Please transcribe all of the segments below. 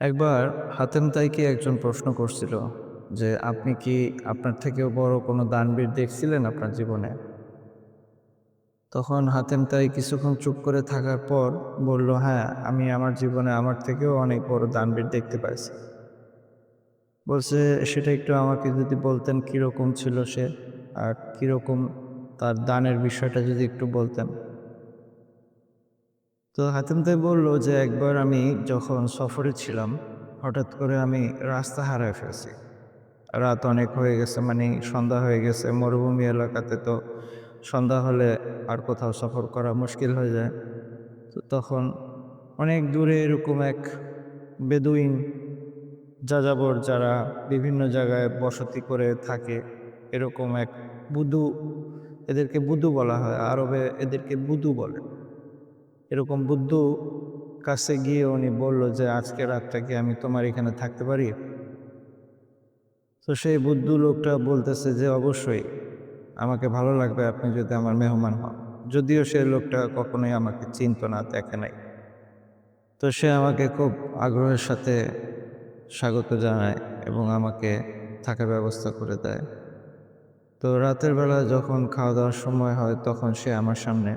একবার হাতেম তাইকে একজন প্রশ্ন করছিল যে, আপনি কি আপনার থেকেও বড় কোনো দানবীর দেখছিলেন আপনার জীবনে? তখন হাতেম তাই কিছুক্ষণ চুপ করে থাকার পর বলল হ্যাঁ আমি আমার জীবনে আমার থেকেও অনেক বড় দানবীর দেখতে পাইছি। বলছে, সেটা একটু আমাকে যদি বলতেন কীরকম ছিল সে আর কীরকম তার দানের বিষয়টা যদি একটু বলতেন। তো হাতেম তাই বলল যে একবার আমি যখন সফরে ছিলাম, হঠাৎ করে আমি রাস্তা হারায় ফেলছি। রাত অনেক হয়ে গেছে মানে সন্ধ্যা হয়ে গেছে, মরুভূমি এলাকাতে তো সন্ধ্যা হলে আর কোথাও সফর করা মুশকিল হয়ে যায়। তো তখন অনেক দূরে এরকম এক বেদুইন, যাযাবর যারা বিভিন্ন জায়গায় বসতি করে থাকে, এরকম এক বুদু, এদেরকে বুদু বলা হয়, আরবে এদেরকে বুদু বলে। এরকম বুদ্ধ কাছে গিয়ে উনি বলল যে, আজকে রাতটা কি আমি তোমার এখানে থাকতে পারি? তো সেই বুদ্ধ লোকটা বলতেছে যে, অবশ্যই, আমাকে ভালো লাগবে আপনি যদি আমার মেহমান হন। যদিও সেই লোকটা কখনোই আমাকে চিনত না, দেখে নাই। তো সে আমাকে খুব আগ্রহের সাথে স্বাগত জানায় এবং আমাকে থাকার ব্যবস্থা করে দেয়। তো রাতের বেলা যখন খাওয়া দাওয়ার সময় হয়, তখন সে আমার সামনে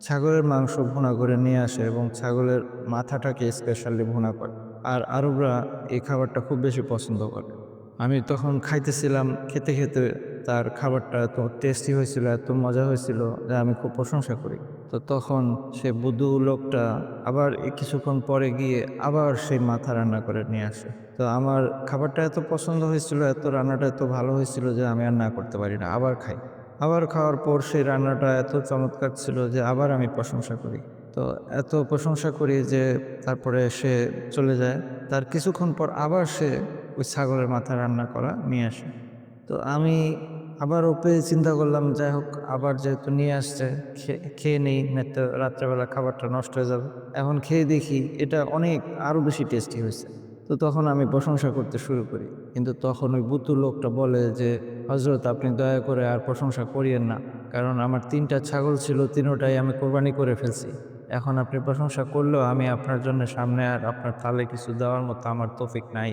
ছাগলের মাংস ভুনা করে নিয়ে আসে এবং ছাগলের মাথাটাকে স্পেশালি ভুনা করে। আর আরবরা এই খাবারটা খুব বেশি পছন্দ করে। আমি তখন খাইতেছিলাম, খেতে খেতে তার খাবারটা এত টেস্টি হয়েছিল, এত মজা হয়েছিল যে আমি খুব প্রশংসা করি। তো তখন সে বুধু লোকটা আবার কিছুক্ষণ পরে গিয়ে আবার সেই মাথা রান্না করে নিয়ে আসে। তো আমার খাবারটা এত পছন্দ হয়েছিল, এত রান্নাটা এত ভালো হয়েছিল যে আমি আর না করতে পারি না, আবার খাই। আবার খাওয়ার পর সেই রান্নাটা এত চমৎকার ছিল যে আবার আমি প্রশংসা করি। তো এত প্রশংসা করি যে তারপরে সে চলে যায়। তার কিছুক্ষণ পর আবার সে ওই ছাগলের মাথা রান্না করা নিয়ে আসে। তো আমি আবার ওপে চিন্তা করলাম, যাই হোক, আবার যেহেতু নিয়ে আসছে খেয়ে নেই নয়তো রাত্রেবেলা খাবারটা নষ্ট হয়ে যাবে। এখন খেয়ে দেখি এটা অনেক আরও বেশি টেস্টি হয়েছে। তো তখন আমি প্রশংসা করতে শুরু করি। কিন্তু তখন ওই বুতু লোকটা বলে যে হজরত আপনি দয়া করে আর প্রশংসা করিয়েন না। কারণ আমার তিনটা ছাগল ছিল, তিনোটাই আমি কোরবানি করে ফেলছি। এখন আপনি প্রশংসা করলেও আমি আপনার জন্য সামনে আর আপনার তালে কিছু দেওয়ার মতো আমার তফিক নাই।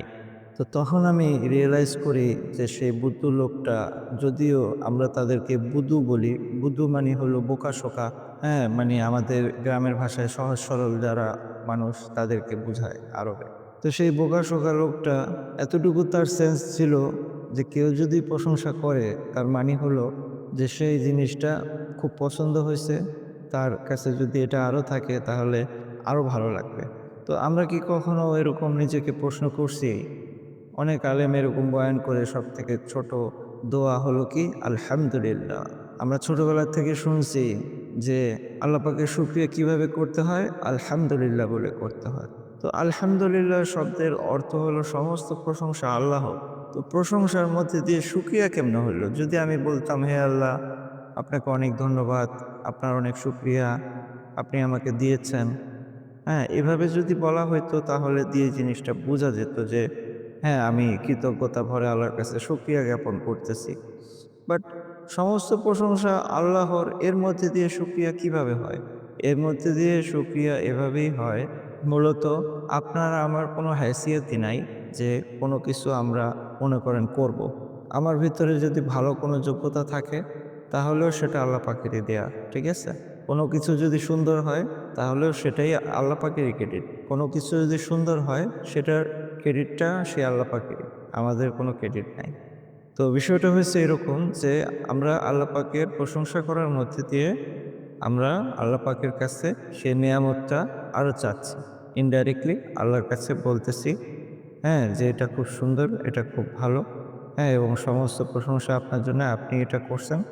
তো তখন আমি রিয়েলাইজ করি যে সেই বুদ্ধ লোকটা, যদিও আমরা তাদেরকে বুদু বলি, বুদু মানে হলো বোকা শোকা হ্যাঁ মানে আমাদের গ্রামের ভাষায় সহজ সরল যারা মানুষ তাদেরকে বোঝায় আরবে। তো সেই বোকা শোকা লোকটা, এতটুকু তার সেন্স ছিল যে কেউ যদি প্রশংসা করে, তার মানে হলো যে সেই জিনিসটা খুব পছন্দ হয়েছে, তার কাছে যদি এটা আরও থাকে, তাহলে আরও ভালো লাগবে। তো আমরা কি কখনো এরকম নিজেকে প্রশ্ন করছি? অনেক আলেম এরকম বয়ান করে সব থেকে ছোট দোয়া হলো কি? আলহামদুলিল্লাহ। আমরা ছোটবেলা থেকে শুনছি যে আল্লাহ পাকের শুক্রিয়া কীভাবে করতে হয়? আলহামদুলিল্লাহ বলে করতে হয়। তো আলহামদুলিল্লাহ শব্দের অর্থ হলো সমস্ত প্রশংসা আল্লাহ তো প্রশংসার মধ্যে দিয়ে শুক্রিয়া কেমন হলো? যদি আমি বলতাম, হে আল্লাহ, আপনাকে অনেক ধন্যবাদ, আপনার অনেক শুক্রিয়া আপনি আমাকে দিয়েছেন। হ্যাঁ এভাবে যদি বলা হইতো, তাহলে দিয়ে জিনিসটা বোঝা যেত যে হ্যাঁ আমি কৃতজ্ঞতা ভরে আল্লাহর কাছে শুক্রিয়া জ্ঞাপন করতেছি। বাট সমস্ত প্রশংসা আল্লাহর, এর মধ্যে দিয়ে শুক্রিয়া কীভাবে হয়? এর মধ্যে দিয়ে শুক্রিয়া এভাবেই হয়, মূলত আপনার আমার কোনো হ্যাসিয়তই নাই। যে কোনো কিছু আমরা মনে করেন করব। আমার ভিতরে যদি ভালো কোনো যোগ্যতা থাকে, তাহলেও সেটা আল্লাহ পাখিরই দেয়া, ঠিক আছে? কোনো কিছু যদি সুন্দর হয়, তাহলেও সেটাই আল্লাহ পাখিরই ক্রেডিট কোনো কিছু যদি সুন্দর হয়, সেটার ক্রেডিটটা সে আল্লাহ পাখিরই আমাদের কোনো ক্রেডিট নাই। তো বিষয়টা হয়েছে এরকম যে, আমরা আল্লাহ পাকের প্রশংসা করার মধ্যে দিয়ে আমরা আল্লাহ পাকের কাছে সে নিয়ামতটা আরও চাচ্ছি। ইনডাইরেক্টলি আল্লাহর কাছে বলতেছি হ্যাঁ যে এটা খুব সুন্দর, এটা খুব ভালো। হ্যাঁ এবং সমস্ত প্রশংসা আপনার জন্য আপনি এটা করছেন।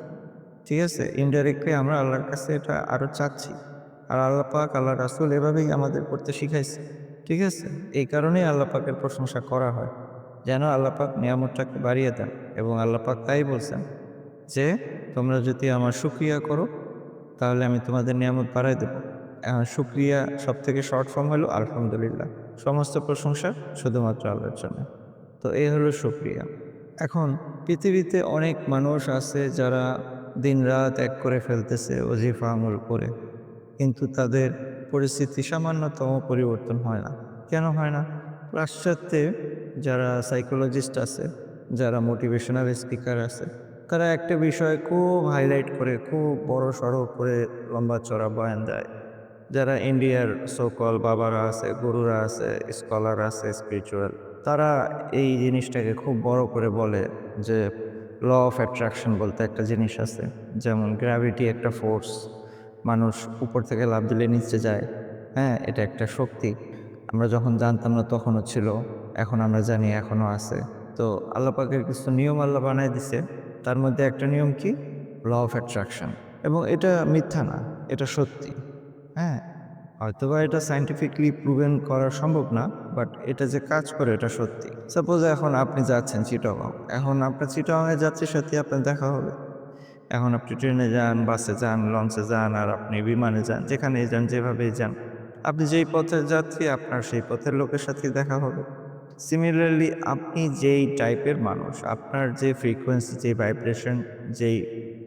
ঠিক আছে? ইনডাইরেক্টলি আমরা আল্লাহর কাছে এটা আরও চাচ্ছি। আর আল্লাহ পাক, আল্লাহ রাসুল এভাবেই আমাদের করতে শিখাইছে। ঠিক আছে? এই কারণেই আল্লাহ পাকের প্রশংসা করা হয়। যেন আল্লাহ পাক নিয়ামতটাকে বাড়িয়ে দেন এবং আল্লাহ পাক তাই বলছেন যে, তোমরা যদি আমার সুক্রিয়া করো, তাহলে আমি তোমাদের নিয়ামত বাড়াই দেবো। সুক্রিয়া সব থেকে শর্ট ফর্ম হলো আলহামদুলিল্লাহ। সমস্ত প্রশংসা শুধুমাত্র আল্লাহর জন্য। তো এই হলো সুক্রিয়া এখন পৃথিবীতে অনেক মানুষ আছে যারা দিনরাত এক করে ফেলতেছে অজিফা আমল করে, কিন্তু তাদের পরিস্থিতি সামান্যতম পরিবর্তন হয় না। কেন হয় না? পাশ্চাত্যে যারা সাইকোলজিস্ট আছে, যারা মোটিভেশনাল স্পিকার আছে, তারা একটা বিষয় খুব হাইলাইট করে, খুব বড় সড়ো করে লম্বা চড়া বয়ান দেয়। যারা ইন্ডিয়ার সোকল বাবারা আছে, গুরুরা আছে স্কলার আছে স্পিরিচুয়াল তারা এই জিনিসটাকে খুব বড় করে বলে যে ল অফ অ্যাট্রাকশন বলতে একটা জিনিস আছে, যেমন গ্র্যাভিটি একটা ফোর্স মানুষ উপর থেকে লাভ দিলে নিচে যায় হ্যাঁ এটা একটা শক্তি। আমরা যখন জানতাম না তখনও ছিল, এখন আমরা জানি এখনও আছে। তো আল্লাপাকের কিছু নিয়ম আল্লাহ বানায় দিছে, তার মধ্যে একটা নিয়ম কি? ল অফ অ্যাট্রাকশন এবং এটা মিথ্যা না, এটা সত্যি। হ্যাঁ হয়তোবা এটা সাইন্টিফিকলি প্রুভেন করা সম্ভব না বাট এটা যে কাজ করে এটা সত্যি। সাপোজ এখন আপনি যাচ্ছেন চিটাগাং এখন আপনার চিটাগাংয়ে যাত্রীর সাথে আপনার দেখা হবে। এখন আপনি ট্রেনে যান, বাসে যান, লঞ্চে যান, আর আপনি বিমানে যান যেখানে যান, যেভাবেই যান। আপনি যেই পথের যাত্রী আপনার সেই পথের লোকের সাথে দেখা হবে। সিমিলারলি আপনি যেই টাইপের মানুষ, আপনার যে ফ্রিকোয়েন্সি যে ভাইব্রেশন যেই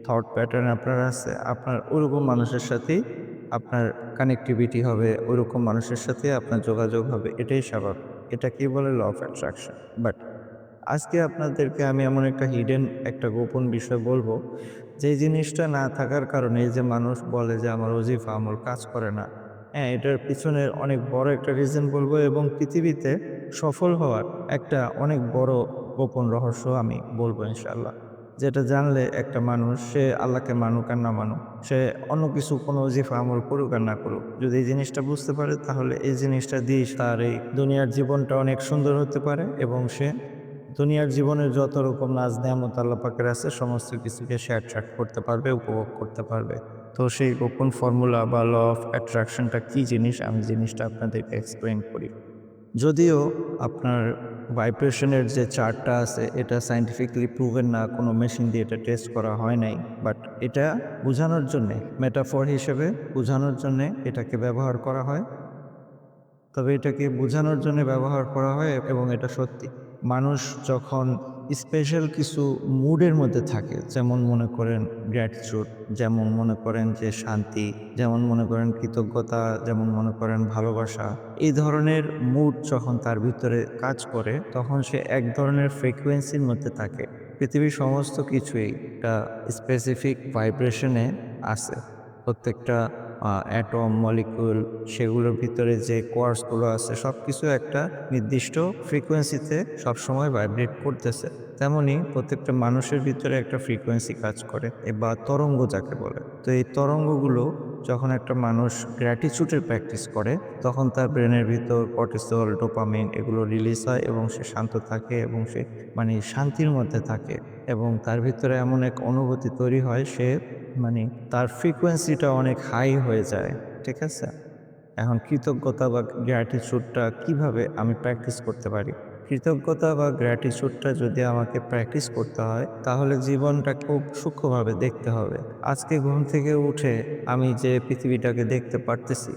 থট প্যাটার্ন আপনার আছে, আপনার ওরকম মানুষের সাথেই আপনার কানেক্টিভিটি হবে, ওরকম মানুষের সাথে আপনার যোগাযোগ হবে, এটাই স্বাভাবিক। এটা কি বলে ল অফ অ্যাট্রাকশন বাট আজকে আপনাদেরকে আমি এমন একটা হিডেন একটা গোপন বিষয় বলব, যে জিনিসটা না থাকার কারণে যে মানুষ বলে যে আমার অজিফা আমল কাজ করে না হ্যাঁ এটার পিছনে অনেক বড় একটা রিজন বলব এবং পৃথিবীতে সফল হওয়ার একটা অনেক বড় গোপন রহস্য আমি বলব ইনশাল্লাহ যেটা জানলে একটা মানুষ, সে আল্লাহকে মানুক আর না মানুক, সে অন্য কিছু, কোনো অজিফা আমল করুক আর না করুক, যদি এই জিনিসটা বুঝতে পারে, তাহলে এই জিনিসটা দিয়ে তার এই দুনিয়ার জীবনটা অনেক সুন্দর হতে পারে এবং সে দুনিয়ার জীবনের যত রকম নাজ নেয়ামত আল্লাহ পাকের আছে, সমস্ত কিছুকে সে অ্যাট্রাক্ট করতে পারবে, উপভোগ করতে পারবে। তো সেই গোপন ফর্মুলা বা ল অফ অ্যাট্রাকশনটা কী জিনিস? আমি জিনিসটা আপনাদেরকে এক্সপ্লেন করি। যদিও আপনার ভাইব্রেশনের যে চার্টটা আছে, এটা সাইন্টিফিকলি প্রুভেন না, কোনো মেশিন দিয়ে এটা টেস্ট করা হয় নাই। বাট এটা বোঝানোর জন্যে, মেটাফর হিসেবে বোঝানোর জন্যে এটাকে ব্যবহার করা হয়। তবে এটাকে বোঝানোর জন্য ব্যবহার করা হয় এবং এটা সত্যি। মানুষ যখন স্পেশাল কিছু মুডের মধ্যে থাকে। যেমন মনে করেন গ্র্যাটিচিউড যেমন মনে করেন যে শান্তি, যেমন মনে করেন কৃতজ্ঞতা, যেমন মনে করেন ভালোবাসা। এই ধরনের মুড যখন তার ভিতরে কাজ করে, তখন সে এক ধরনের ফ্রিকোয়েন্সির মধ্যে থাকে। পৃথিবীর সমস্ত কিছুই একটা স্পেসিফিক ভাইব্রেশনে আছে প্রত্যেকটা অ্যাটম মলিকুল সেগুলোর ভিতরে যে কোয়ার্সগুলো আছে সব কিছু একটা নির্দিষ্ট ফ্রিকোয়েন্সিতে সবসময় ভাইব্রেট করতেছে। তেমনি প্রত্যেকটা মানুষের ভিতরে একটা ফ্রিকোয়েন্সি কাজ করে বা তরঙ্গ যাকে বলে। তো এই তরঙ্গগুলো যখন একটা মানুষ গ্র্যাটিচিউডের প্র্যাকটিস করে, তখন তার ব্রেনের ভিতর কর্টিসল ডোপামিন এগুলো রিলিজ হয় এবং সে শান্ত থাকে এবং সে মানে শান্তির মধ্যে থাকে এবং তার ভিতরে এমন এক অনুভূতি তৈরি হয়, সে মানে তার ফ্রিকোয়েন্সিটা অনেক হাই হয়ে যায়, ঠিক আছে? এখন কৃতজ্ঞতা বা গ্র্যাটিচিউডটা কীভাবে আমি প্র্যাকটিস করতে পারি? কৃতজ্ঞতা বা গ্র্যাটিচিউডটা যদি আমাকে প্র্যাকটিস করতে হয়, তাহলে জীবনটা খুব সূক্ষ্মভাবে দেখতে হবে। আজকে ঘুম থেকে উঠে আমি যে পৃথিবীটাকে দেখতে পারতেছি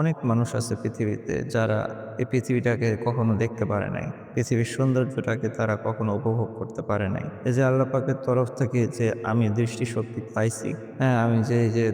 অনেক মানুষ আছে পৃথিবীতে যারা এই পৃথিবীটাকে কখনো দেখতে পারে নাই। পৃথিবীর সৌন্দর্যটাকে তারা কখনো উপভোগ করতে পারে নাই। এই যে আল্লাহ পাকের তরফ থেকে যে আমি দৃষ্টিশক্তি পাইছি হ্যাঁ আমি যে যে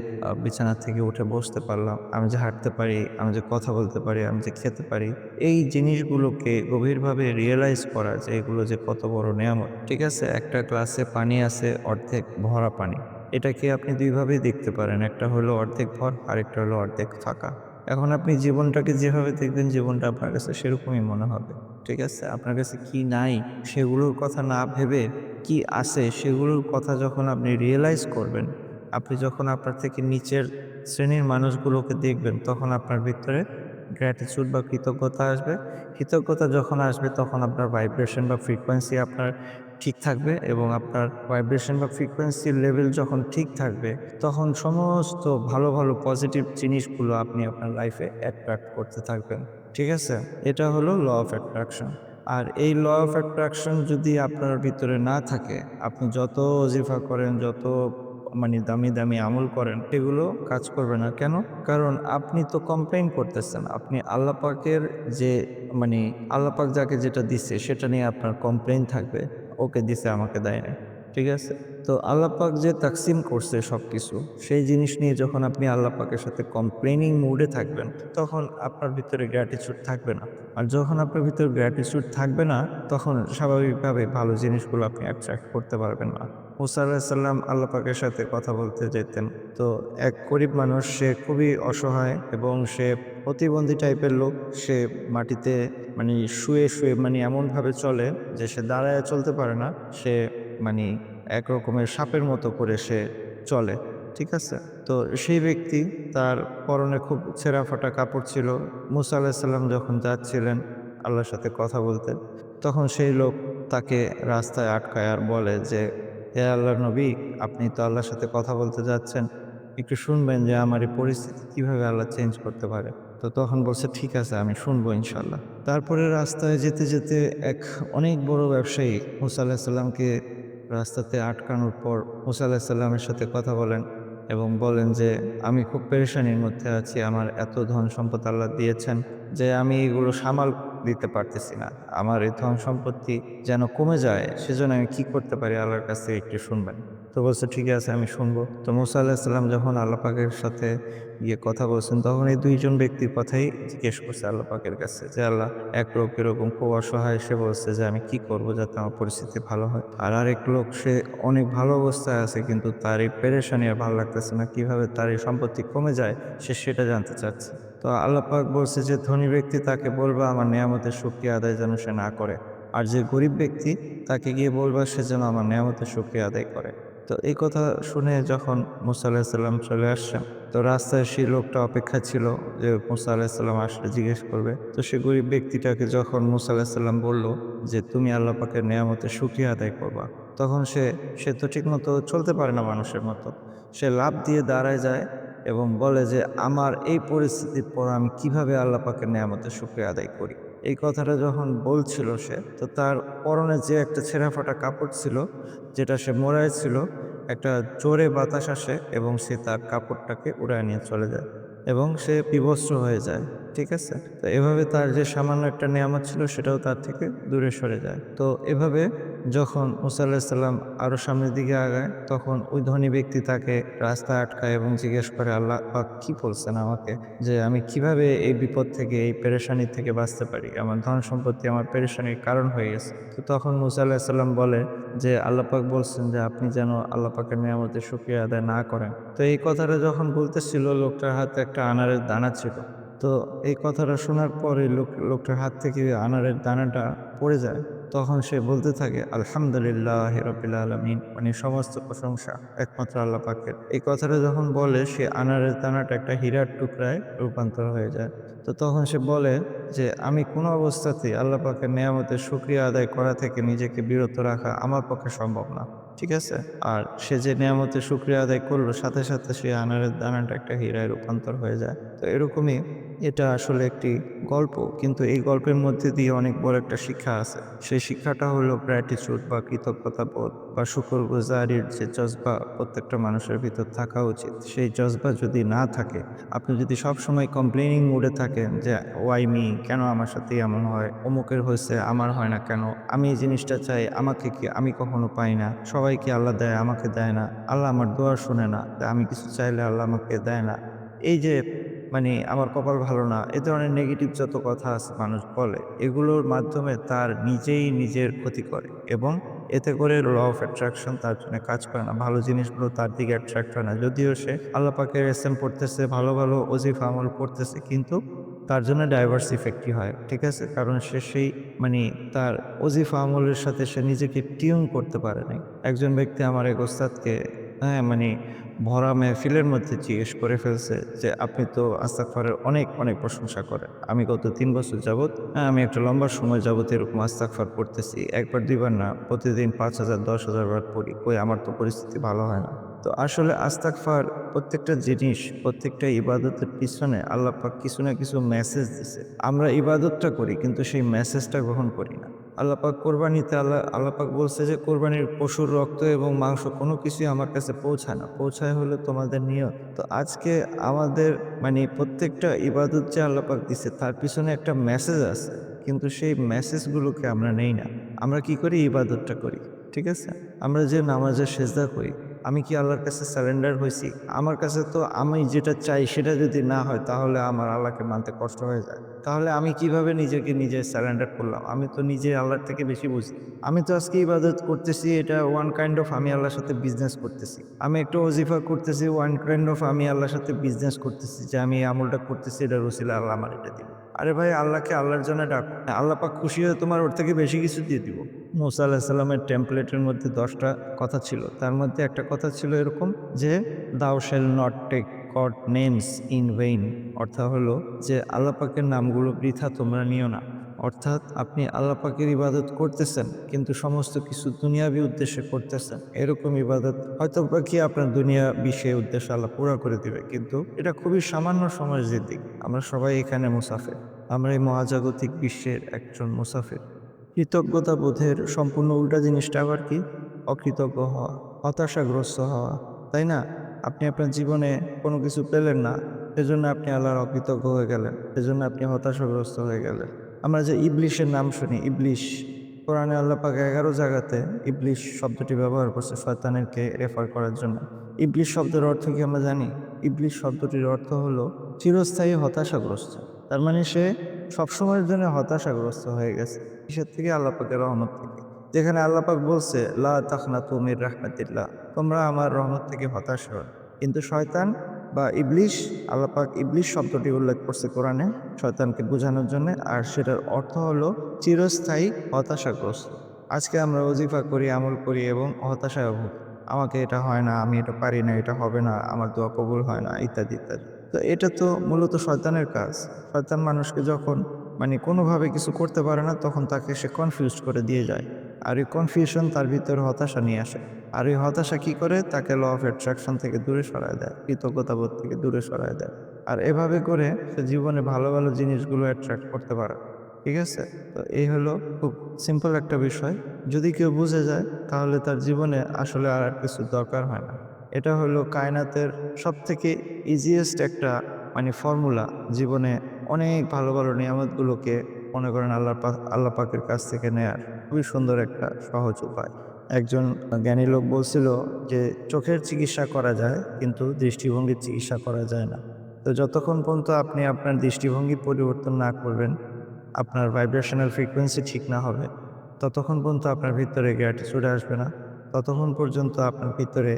বিছানা থেকে উঠে বসতে পারলাম, আমি যে হাঁটতে পারি, আমি যে কথা বলতে পারি, আমি যে খেতে পারি, এই জিনিসগুলোকে গভীরভাবে রিয়েলাইজ করা যে এগুলো যে কত বড় নিয়ামত। ঠিক আছে? একটা গ্লাসে পানি আছে, অর্ধেক ভরা পানি। এটাকে আপনি দুইভাবেই দেখতে পারেন, একটা হলো অর্ধেক ভর, আরেকটা হলো অর্ধেক ফাঁকা। এখন আপনি জীবনটাকে যেভাবে দেখবেন, জীবনটা আপনার কাছে সেরকমই মনে হবে। ঠিক আছে? আপনার কাছে কি নাই, সেগুলোর কথা না ভেবে কি আছে, সেগুলোর কথা যখন আপনি রিয়েলাইজ করবেন, আপনি যখন আপনার থেকে নিচের শ্রেণির মানুষগুলোকে দেখবেন, তখন আপনার ভিতরে গ্র্যাটিচিউড বা কৃতজ্ঞতা আসবে। কৃতজ্ঞতা যখন আসবে তখন আপনার ভাইব্রেশন বা ফ্রিকোয়েন্সি আপনার ঠিক থাকবে এবং আপনার ভাইব্রেশন বা ফ্রিকোয়েন্সির লেভেল যখন ঠিক থাকবে, তখন সমস্ত ভালো ভালো পজিটিভ জিনিসগুলো আপনি আপনার লাইফে অ্যাট্রাক্ট করতে থাকবেন। ঠিক আছে? এটা হলো ল অফ অ্যাট্রাকশন আর এই ল অফ অ্যাট্রাকশন যদি আপনার ভিতরে না থাকে, আপনি যত অজিফা করেন, যত মানে দামি দামি আমল করেন এগুলো কাজ করবে না। কেন? কারণ আপনি তো কমপ্লেন করতেছেন। আপনি আল্লাহ পাকের যে মানে আল্লাপাক যাকে যেটা দিচ্ছে সেটা নিয়ে আপনার কমপ্লেন থাকবে। ওকে দিছে, আমাকে দেয় না ঠিক আছে? তো আল্লাহ পাক যে তাকসিম করছে সব কিছু সেই জিনিস নিয়ে যখন আপনি আল্লাপাকের সাথে কমপ্লেনিং মুডে থাকবেন, তখন আপনার ভিতরে গ্র্যাটিচিউড থাকবে না। আর যখন আপনার ভিতরে গ্র্যাটিচিউড থাকবে না, তখন স্বাভাবিকভাবে ভালো জিনিসগুলো আপনি অ্যাট্রাক্ট করতে পারবেন না। মুসা আল্লাহ পাকের সাথে কথা বলতে যেতেন। তো এক গরিব মানুষ, সে খুবই অসহায় এবং সে প্রতিবন্ধী টাইপের লোক। সে মাটিতে মানে শুয়ে শুয়ে মানে এমনভাবে চলে যে সে দাঁড়ায় চলতে পারে না। সে মানে এক রকমের সাপের মতো করে সে চলে, ঠিক আছে? তো সেই ব্যক্তি তার পরনে খুব ছেঁড়া ফাটা কাপড় ছিল। মুসা আলাহিসাল্লাম যখন যাচ্ছিলেন আল্লাহর সাথে কথা বলতে, তখন সেই লোক তাকে রাস্তায় আটকায় আর বলে যে হে আল্লাহ নবী, আপনি তো আল্লাহর সাথে কথা বলতে যাচ্ছেন। একটু শুনবেন যে আমার এই পরিস্থিতি কীভাবে আল্লাহ চেঞ্জ করতে পারে। তো তখন বলছে, ঠিক আছে, আমি শুনব ইনশাল্লাহ তারপরে রাস্তায় যেতে যেতে এক অনেক বড় ব্যবসায়ী মুসা আলাহিসাল্লামকে রাস্তাতে আটকানোর পর মুসা আলাহিসাল্লামের সাথে কথা বলেন এবং বলেন যে, আমি খুব পেরেশানির মধ্যে আছি, আমার এত ধন সম্পদ আল্লাহ দিয়েছেন যে, আমি এগুলো সামাল দিতে পারতেছি না। আমার এই ধন সম্পত্তি যেন কমে যায়, সেজন্য আমি কি করতে পারি আল্লাহর কাছ থেকে একটু শুনবেন। তো বলছে, ঠিক আছে, আমি শুনব। তো মুসা আল্লাহিসাল্লাম যখন আল্লাহ পাকের সাথে গিয়ে কথা বলছেন, তখন এই দুইজন ব্যক্তির কথাই জিজ্ঞেস করছে আল্লাহ পাকের কাছে যে, আল্লাহ, এক লোক এরকম খুব অসহায়, সে বলছে যে, আমি কি করব যাতে আমার পরিস্থিতি ভালো হয়? আর আরেক লোক, সে অনেক ভালো অবস্থায় আছে, কিন্তু তার এই পেরেশানি আর ভালো লাগতেছে না। কীভাবে তার এই সম্পত্তি কমে যায়, সে সেটা জানতে চাচ্ছে। তো আল্লাহ পাক বলছে যে ধনী ব্যক্তি তাকে বলবা, আমার নিয়ামতের শুক্রিয়া আদায় যেন সে না করে। আর যে গরিব ব্যক্তি তাকে গিয়ে বলবা, সে যেন আমার নিয়ামতের শুক্রিয়া আদায় করে। তো এই কথা শুনে যখন মুসা আলাহিসাল্লাম চলে আসছেন, তো রাস্তায় সেই লোকটা অপেক্ষা ছিল যে মুসা আলাহিসাল্লাম আসলে জিজ্ঞেস করবে। তো সে গরিব ব্যক্তিটাকে যখন মুসা আলাহিসাল্লাম বলল যে, তুমি আল্লাহ পাকের নিয়ামতের সুক্রিয়া আদায় করবা, তখন সে সে তো ঠিকমতো চলতে পারে না মানুষের মতো। সে লাভ দিয়ে দাঁড়ায় যায় এবং বলে যে, আমার এই পরিস্থিতির পর আমি কীভাবে আল্লাহ পাকের নিয়ামতের শুক্রিয়া আদায় করি? এই কথাটা যখন বলছিল সে, তো তার পরনে যে একটা ছেঁড়া ফাটা কাপড় ছিল, যেটা সে মোড়ায় ছিল, একটা জোরে বাতাস আসে এবং সে তার কাপড়টাকে উড়ায় নিয়ে চলে যায় এবং সে বিভস্ত্র হয়ে যায়, ঠিক আছে? তো এভাবে তার যে সামান্য একটা নিয়ামত ছিল, সেটাও তার থেকে দূরে সরে যায়। তো এভাবে যখন মুসা আল্লাহিসাল্লাম আরও সামনের দিকে আগায়, তখন ওই ধনী ব্যক্তি তাকে রাস্তা আটকায় এবং জিজ্ঞেস করে, আল্লাহ পাক কি বলছেন আমাকে যে আমি কীভাবে এই বিপদ থেকে, এই পেরেশানি থেকে বাঁচতে পারি? আমার ধন সম্পত্তি আমার পেরেশানির কারণ হয়ে গেছে। তো তখন মুসা আল্লাহিসাল্লাম বলে যে, আল্লাহ পাক বলছেন যে আপনি যেন আল্লাহ পাকের নিয়ামতের সুক্রিয়া আদায় না করেন। তো এই কথাটা যখন বলতেছিল, লোকটার হাতে একটা আনারের দানা ছিল। তো এই কথাটা শোনার পরে লোক, লোকটার হাত থেকে আনারের দানাটা পড়ে যায়। তখন সে বলতে থাকে, আলহামদুলিল্লাহ হিরবিল আলমিন। মানে সমস্ত প্রশংসা একমাত্র আল্লাহ পাকের। এই কথাটা যখন বলে, সে আনারের দানাটা একটা হীরার টুকরায় রূপান্তর হয়ে যায়। তো তখন সে বলে যে, আমি কোনো অবস্থাতেই আল্লাহ পাকের নিয়ামতের সুক্রিয়া আদায় করা থেকে নিজেকে বিরত রাখা আমার পক্ষে সম্ভব না। ঠিক আছে? আর সে যে নিয়ামতের সুক্রিয়া আদায় করল, সাথে সাথে সে আনারের দানাটা একটা হীরায় রূপান্তর হয়ে যায়। তো এরকমই এটা আসলে একটি গল্প, কিন্তু এই গল্পের মধ্যে দিয়ে অনেক বড় একটা শিক্ষা আছে। সেই শিক্ষাটা হলো গ্র্যাটিচিউড বা কৃতজ্ঞতা বোধ বা শুকর গুজারির যে জজবা প্রত্যেকটা মানুষের ভিতর থাকা উচিত। সেই জজবা যদি না থাকে, আপনি যদি সব সময় কমপ্লেনিং মুডে থাকেন যে, ওয়াই মি, কেন আমার সাথে এমন হয়? অমুকের হয়েছে, আমার হয় না কেন? আমি এই জিনিসটা চাই, আমাকে কি, আমি কখনো পাই না? সবাইকে আল্লাহ দেয়, আমাকে দেয় না। আল্লাহ আমার দোয়া শুনে না আমি কিছু চাইলে আল্লাহ আমাকে দেয় না। এই যে মানে আমার কপাল ভালো না, এ ধরনের নেগেটিভ যত কথা আছে মানুষ বলে, এগুলোর মাধ্যমে তার নিজেই নিজের ক্ষতি করে এবং এতে করে ল অফ অ্যাট্রাকশন তার জন্য কাজ করে না। ভালো জিনিসগুলো তার দিকে অ্যাট্রাক্ট হয় না। যদিও সে এস এম পড়তেছে, ভালো ভালো অজিফা আমল পড়তেছে কিন্তু তার জন্য ডাইভার্স ইফেক্টই হয়, ঠিক আছে? কারণ সে সেই মানে তার অজিফা আমলের সাথে সে নিজেকে টিউন করতে পারে নাই। একজন ব্যক্তি আমার এক ওস্তাদকে হ্যাঁ মানে ভরা মেহফিলের মধ্যে জিজ্ঞেস করে ফেলছে যে, আপনি তো আস্তাকফারের অনেক অনেক প্রশংসা করেন। আমি গত তিন বছর যাবৎ হ্যাঁ আমি একটা লম্বা সময় যাবৎ এরকম আস্তাকফার পড়তেছি। একবার দুইবার না, প্রতিদিন পাঁচ হাজার, দশ হাজার বার পড়ি। কই, আমার তো পরিস্থিতি ভালো হয় না। তো আসলে আস্তাকফার প্রত্যেকটা জিনিস, প্রত্যেকটা ইবাদতের পিছনে আল্লাহ পাক কিছু না কিছু মেসেজ দিছে। আমরা ইবাদতটা করি, কিন্তু সেই মেসেজটা গ্রহণ করি না। আল্লাপাক কোরবানিতে আল্লাহ আল্লাপাক বলছে যে, কোরবানির পশুর রক্ত এবং মাংস কোনো কিছুই আমার কাছে পৌঁছায় না। পৌঁছায় হলো তোমাদের নিয়ত। তো আজকে আমাদের মানে প্রত্যেকটা ইবাদত যে আল্লাপাক দিছে, তার পিছনে একটা মেসেজ আছে, কিন্তু সেই মেসেজগুলোকে আমরা নেই না। আমরা কি করি? ইবাদতটা করি। ঠিক আছে? আমরা যে নামাজের সেজদা করি আমি কি আল্লাহর কাছে স্যারেন্ডার হয়েছি? আমার কাছে তো আমি যেটা চাই সেটা যদি না হয়, তাহলে আমার আল্লাহকে মানতে কষ্ট হয়ে যায়। তাহলে আমি কীভাবে নিজেকে নিজে স্যারেন্ডার করলাম? আমি তো নিজে আল্লাহর থেকে বেশি বুঝি। আমি তো আজকে ইবাদত করতেছি, এটা ওয়ান কাইন্ড অফ আমি আল্লাহর সাথে বিজনেস করতেছি। আমি একটু ওজিফা করতেছি ওয়ান কাইন্ড অফ আমি আল্লাহর সাথে বিজনেস করতেছি যে আমি আমলটা করতেছি এটা রসিলা আল্লাহ আমার এটা দিব। আরে ভাই, আল্লাহকে আল্লাহর জন্য ডাক। আল্লাহ পাক খুশি হয়ে তোমার ওর থেকে বেশি কিছু দিয়ে দিব। মুসা আলাহিসাল্লামের টেমপ্লেটের মধ্যে দশটা কথা ছিল। তার মধ্যে একটা কথা ছিল এরকম যে thou shalt not take God names in vain অর্থাৎ হলো যে, আল্লাহ পাকের নামগুলো বৃথা, তোমরা নিও না। অর্থাৎ আপনি আল্লাহ পাকের ইবাদত করতেছেন, কিন্তু সমস্ত কিছু দুনিয়াবি উদ্দেশ্যে করতেছেন। এরকম ইবাদত হয়তো কি আপনার দুনিয়া বিষয়ে উদ্দেশ্য আল্লাহ পুরা করে দিবে, কিন্তু এটা খুবই সামান্য সময়ের দিক। আমরা সবাই এখানে মুসাফির। আমরা এই মহাজাগতিক বিশ্বের একজন মুসাফির। কৃতজ্ঞতা বোধের সম্পূর্ণ উল্টা জিনিসটা আবার কি? অকৃতজ্ঞ হওয়া, হতাশাগ্রস্ত হওয়া, তাই না? আপনি আপনার জীবনে কোনো কিছু পেলেন না, সেজন্য আপনি আল্লাহর অকৃতজ্ঞ হয়ে গেলেন, সেজন্য আপনি হতাশাগ্রস্ত হয়ে গেলেন। আমরা যে ইবলিশের নাম শুনি, ইবলিশ, কোরআনে আল্লাহ পাক এগারো জায়গাতে ইবলিশ শব্দটি ব্যবহার করছে শয়তানেরকে রেফার করার জন্য। ইবলিশ শব্দের অর্থ কি আমরা জানি? ইবলিশ শব্দটির অর্থ হলো চিরস্থায়ী হতাশাগ্রস্ত, তার মানে সে সবসময়ের জন্য হতাশাগ্রস্ত হয়ে গেছে। কিসের থেকে? আল্লাহ পাকের রহমত থেকে। যেখানে আল্লাহ পাক বলছে, লা তাখনা তুমির রাহমাতিল্লাহ। তোমরা আমার রহমত থেকে হতাশ হও কিন্তু শয়তান বা ইবলিশ, আল্লাহ পাক ইবলিশ শব্দটি উল্লেখ করছে কোরআনে শয়তানকে বোঝানোর জন্য। আর সেটার অর্থ হলো চিরস্থায়ী হতাশাগ্রস্ত। আজকে আমরা ওজিফা করি, আমল করি এবং হতাশায় ভুগি। আমাকে এটা হয় না, আমি এটা পারি না, এটা হবে না, আমার দোয়া কবুল হয় না, ইত্যাদি ইত্যাদি। তো এটা তো মূলত শয়তানের কাজ। শয়তান মানুষকে যখন মানে কোনোভাবে কিছু করতে পারে না, তখন তাকে সে কনফিউজ করে দিয়ে যায়। আর এই কনফিউশন তার ভিতরে হতাশা নিয়ে আসে। আর এই হতাশা কি করে? তাকে ল অফ অ্যাট্রাকশন থেকে দূরে সরায় দেয়, কৃতজ্ঞতাবোধ থেকে দূরে সরায় দেয়। আর এভাবে করে সে জীবনে ভালো ভালো জিনিসগুলো অ্যাট্রাক্ট করতে পারে। ঠিক আছে? তো এই হলো খুব সিম্পল একটা বিষয়। যদি কেউ বুঝে যায়, তাহলে তার জীবনে আসলে আর কিছু দরকার হয় না। এটা হলো কায়নাতের সব থেকে ইজিয়েস্ট একটা মানে ফর্মুলা জীবনে অনেক ভালো ভালো নিয়ামতগুলোকে মনে করেন আল্লাহ আল্লাহ পাকের কাছ থেকে নেয়ার। খুবই সুন্দর একটা সহজ উপায়। একজন জ্ঞানী লোক বলছিল যে, চোখের চিকিৎসা করা যায়, কিন্তু দৃষ্টিভঙ্গির চিকিৎসা করা যায় না। তো যতক্ষণ পর্যন্ত আপনি আপনার দৃষ্টিভঙ্গি পরিবর্তন না করবেন, আপনার ভাইব্রেশনাল ফ্রিকোয়েন্সি ঠিক না হবে, ততক্ষণ পর্যন্ত আপনার ভিতরে গ্র্যাটিচিউড আসবে না। ততক্ষণ পর্যন্ত আপনার ভিতরে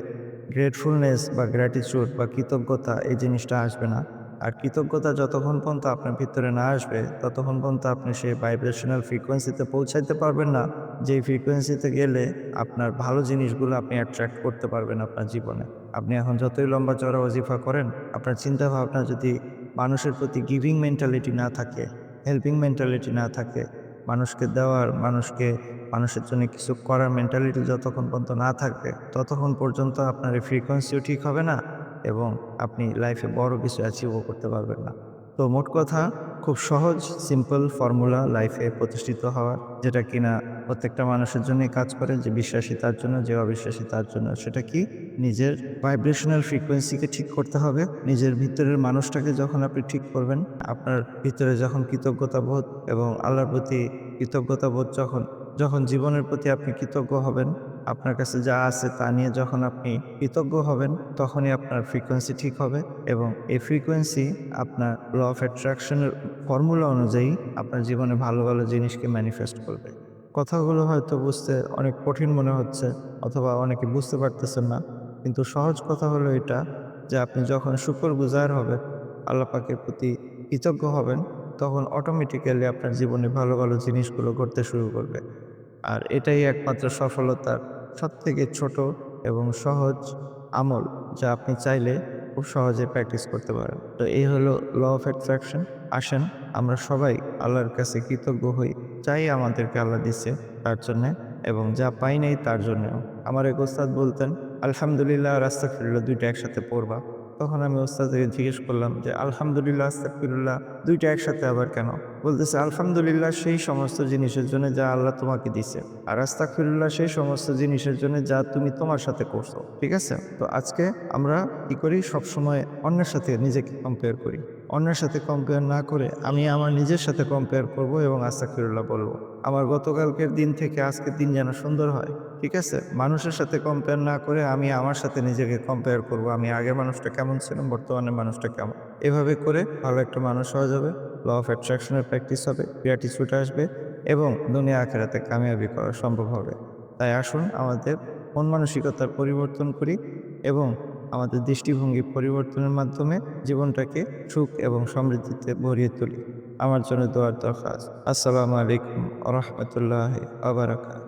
গ্রেটফুলনেস বা গ্র্যাটিচিউড বা কৃতজ্ঞতা এই জিনিসটা আসবে না। আর কৃতজ্ঞতা যতক্ষণ পর্যন্ত আপনার ভিতরে না আসবে, ততক্ষণ পর্যন্ত আপনি সেই ভাইব্রেশনাল ফ্রিকোয়েন্সিতে পৌঁছাইতে পারবেন না, যেই ফ্রিকোয়েন্সিতে গেলে আপনার ভালো জিনিসগুলো আপনি অ্যাট্রাক্ট করতে পারবেন আপনার জীবনে। আপনি এখন যতই লম্বা চড়া ওজিফা করেন, আপনার চিন্তা ভাবনা যদি মানুষের প্রতি গিভিং মেন্টালিটি না থাকে হেল্পিং মেন্টালিটি না থাকে, মানুষকে দেওয়ার, মানুষকে মানুষের জন্য কিছু করার মেন্টালিটি যতক্ষণ পর্যন্ত না থাকবে, ততক্ষণ পর্যন্ত আপনার এই ফ্রিকোয়েন্সিও ঠিক হবে না এবং আপনি লাইফে বড় কিছু অ্যাচিভও করতে পারবেন না। তো মোট কথা, খুব সহজ সিম্পল ফর্মুলা লাইফে প্রতিষ্ঠিত হওয়ার যেটা কিনা প্রত্যেকটা মানুষের জন্যই কাজ করে, যে বিশ্বাসী তার জন্য, যে অবিশ্বাসী তার জন্য। সেটা কি? নিজের ভাইব্রেশনাল ফ্রিকোয়েন্সিকে ঠিক করতে হবে। নিজের ভিতরের মানুষটাকে যখন আপনি ঠিক করবেন, আপনার ভিতরে যখন কৃতজ্ঞতা বোধ এবং আল্লাহর প্রতি কৃতজ্ঞতা বোধ যখন যখন জীবনের প্রতি আপনি কৃতজ্ঞ হবেন, আপনার কাছে যা আছে তা নিয়ে যখন আপনি কৃতজ্ঞ হবেন, তখনই আপনার ফ্রিকোয়েন্সি ঠিক হবে এবং এই ফ্রিকোয়েন্সি আপনার ল অফ অ্যাট্রাকশনের ফর্মুলা অনুযায়ী আপনার জীবনে ভালো ভালো জিনিসকে ম্যানিফেস্ট করবে। কথাগুলো হয়তো বুঝতে অনেক কঠিন মনে হচ্ছে অথবা অনেকে বুঝতে পারতেছেন না, কিন্তু সহজ কথা হলো এটা যে আপনি যখন শুকর গুজার হবেন, আল্লাহ পাকের প্রতি কৃতজ্ঞ হবেন, তখন অটোমেটিক্যালি আপনার জীবনে ভালো ভালো জিনিসগুলো করতে শুরু করবে। আর এটাই একমাত্র সফলতার সব থেকে ছোট এবং সহজ আমল যা আপনি চাইলে খুব সহজে প্র্যাকটিস করতে পারেন। তো এই হলো ল অফ অ্যাট্রাকশন আসেন, আমরা সবাই আল্লাহর কাছে কৃতজ্ঞ হই। চাই আমাদেরকে আল্লাহ দিচ্ছে তার জন্যে এবং যা পাই নাই তার জন্যেও। আমার এক ওস্তাদ বলতেন, আলহামদুলিল্লাহ আর আস্তাগফিরুল্লাহ দুইটা একসাথে পড়বা। তখন আমি ওস্তাদকে জিজ্ঞেস করলাম যে, আলহামদুলিল্লাহ, আস্তাগফিরুল্লাহ দুইটা একসাথে আবার কেন? বলতেছে, আলহামদুলিল্লাহ, সেই সমস্ত জিনিসের জন্য যা আল্লাহ তোমাকে দিছে। আর আস্তাগফিরুল্লাহ, সেই সমস্ত জিনিসের জন্য যা তুমি তোমার সাথে করছ। ঠিক আছে? তো আজকে আমরা কি করি? সব সময় অন্যের সাথে নিজেকে কম্পেয়ার করি। অন্যের সাথে কম্পেয়ার না করে আমি আমার নিজের সাথে কম্পেয়ার করব এবং আস্তাগফিরুল্লাহ বলব। আমার গতকালকের দিন থেকে আজকের দিন যেন সুন্দর হয়। ঠিক আছে? মানুষের সাথে কম্পেয়ার না করে আমি আমার সাথে নিজেকে কম্পেয়ার করব। আমি আগের মানুষটা কেমন ছিলাম বর্তমানে মানুষটা কেমন? এভাবে করে ভালো একটা মানুষ হওয়া যাবে। ল অফ অ্যাট্রাকশনের প্র্যাকটিস হবে গ্র্যাটিচিউড আসবে এবং দুনিয়া আখেরাতে কামিয়াবি করা সম্ভব হবে। তাই আসুন আমাদের মন মানসিকতার পরিবর্তন করি এবং আমাদের দৃষ্টিভঙ্গি পরিবর্তনের মাধ্যমে জীবনটাকে সুখ এবং সমৃদ্ধিতে ভরিয়ে তুলি। আমার জন্য দোয়ার দরখাস্ত। আসসালামু আলাইকুম রহমতুল্লাহ আবরাকাত